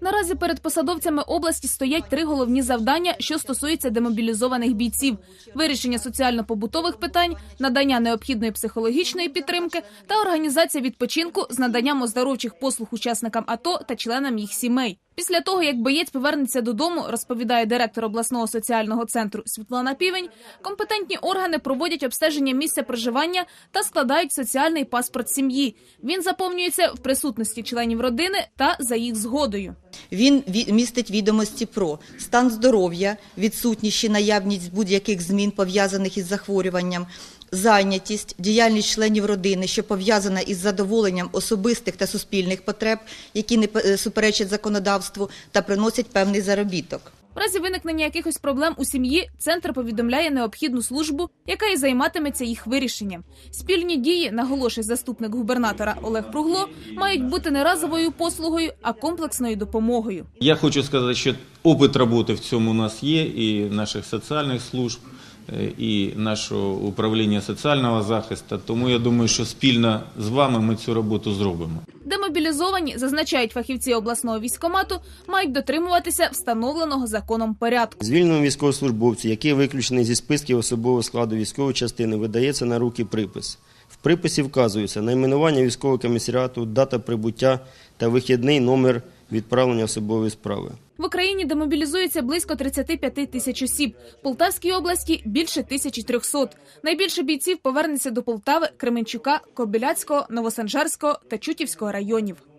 Наразі перед посадовцями області стоять три головні завдання, що стосуються демобілізованих бійців: вирішення соціально-побутових питань, надання необхідної психологічної підтримки та організація відпочинку з наданням оздоровчих послуг учасникам АТО та членам їх сімей. Після того, як боєць повернеться додому, розповідає директор обласного соціального центру Світлана Півень, компетентні органи проводять обстеження місця проживання та складають соціальний паспорт сім'ї. Він заповнюється в присутності членів родини та за їх згодою. Він ві- містить відомості про стан здоров'я, відсутність чи наявність будь-яких змін пов'язаних із захворюванням, зайнятість, діяльність членів родини, що пов'язана із задоволенням особистих та суспільних потреб, які не е, суперечать законодавству та приносять певний заробіток. В разі виникнення якихось проблем у сім'ї центр повідомляє необхідну службу, яка і займатиметься їх вирішенням. Спільні дії, наголошує заступник губернатора Олег Пругло, мають бути не разовою послугою, а комплексною допомогою. Я хочу сказати, що опит роботи в цьому у нас є, і наших соціальних служб, і нашого управління соціального захисту. Тому я думаю, що спільно з вами ми цю роботу зробимо. Демобілізовані, зазначають фахівці обласного військомату, мають дотримуватися встановленого законом порядку. Звільненому військовослужбовцю, який виключений зі списків особового складу військової частини, видається на руки припис. В приписі вказується найменування військового комісаріату, дата прибуття та вихідний номер відправлення особової справи. В Україні демобілізується близько 35 тисяч осіб. В Полтавській області більше 1300. Найбільше бійців повернеться до Полтави, Кременчука, Кобиляцького, Новосанжарського та Чутівського районів.